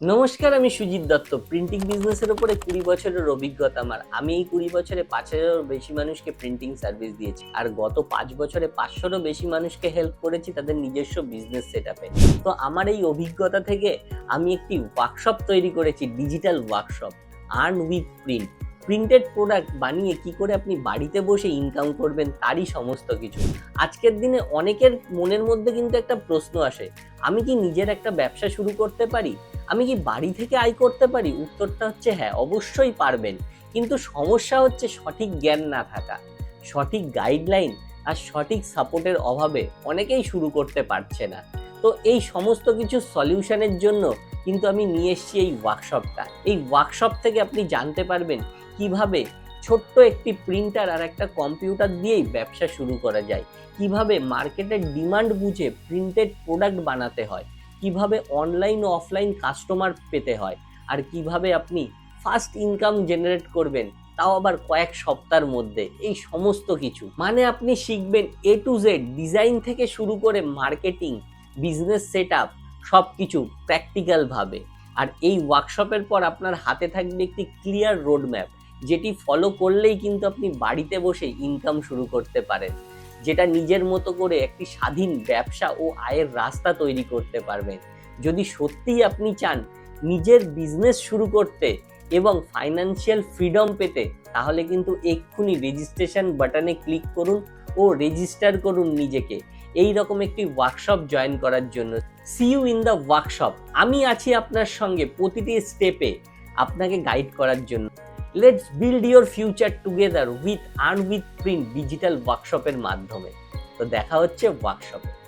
নমস্কার, আমি সুজিত দত্ত। প্রিন্টিং বিজনেসের উপরে কুড়ি বছরের অভিজ্ঞতা আমার। আমি এই কুড়ি বছরে পাঁচ হাজারেরও বেশি মানুষকে প্রিন্টিং সার্ভিস দিয়েছি। আর গত পাঁচ বছরে পাঁচশোরও বেশি মানুষকে হেল্প করেছি তাদের নিজস্ব বিজনেস সেট আপে তো আমার এই অভিজ্ঞতা থেকে আমি একটি ওয়ার্কশপ তৈরি করেছি digital workshop earn with print printed product বানিয়ে কি করে আপনি বাড়িতে বসে ইনকাম করবেন তারই সমস্ত কিছু। আজকের দিনে অনেকের মনের মধ্যে কিন্তু একটা প্রশ্ন আসে, আমি কি নিজের একটা ব্যবসা শুরু করতে পারি? আমি কি বাড়ি থেকে আয় করতে পারি? উত্তরটা হচ্ছে হ্যাঁ অবশ্যই পারবেন। কিন্তু সমস্যা হচ্ছে সঠিক জ্ঞান না থাকা, সঠিক গাইডলাইন আর সঠিক সাপোর্টের অভাবে অনেকেই শুরু করতে পারছে না। তো এই সমস্ত কিছু সলিউশনের জন্য কিন্তু আমি নিয়ে এসেছি এই ওয়ার্কশপটা এই ওয়ার্কশপ থেকে আপনি জানতে পারবেন কীভাবে ছোট্ট একটি প্রিন্টার আর একটা কম্পিউটার দিয়েই ব্যবসা শুরু করা যায়? কীভাবে মার্কেটের ডিমান্ড বুঝে প্রিন্টেড প্রোডাক্ট বানাতে হয়? কীভাবে অনলাইন অফলাইন কাস্টমার পেতে হয়? আর কীভাবে আপনি ফার্স্ট ইনকাম জেনারেট করবেন? তাও আবার কয়েক সপ্তাহের মধ্যে। এই সমস্ত কিছু। মানে আপনি শিখবেন এ টু জেড ডিজাইন থেকে শুরু করে মার্কেটিং বিজনেস সেট আপ সব কিছু প্র্যাকটিক্যালভাবে আর এই ওয়ার্কশপের পর আপনার হাতে থাকবে একটি ক্লিয়ার রোড ম্যাপ যেটি ফলো করলেই কিন্তু আপনি বাড়িতে বসে ইনকাম শুরু করতে পারেন। যেটা নিজের মতো করে একটি স্বাধীন ব্যবসা ও আয়ের রাস্তা তৈরি করতে পারবেন। যদি সত্যিই আপনি চান নিজের বিজনেস শুরু করতে এবং ফাইন্যান্সিয়াল ফ্রিডম পেতে, তাহলে কিন্তু এক্ষুনি রেজিস্ট্রেশন বাটনে ক্লিক করুন ও রেজিস্টার করুন নিজেকে। এই রকম একটি ওয়ার্কশপ জয়েন করার জন্য। See you in the workshop আমি আছি আপনার সঙ্গে প্রতিটি স্টেপে আপনাকে গাইড করার জন্য। Let's build your future together with earn with print digital ওয়ার্কশপের মাধ্যমে। তো দেখা হচ্ছে ওয়ার্কশপে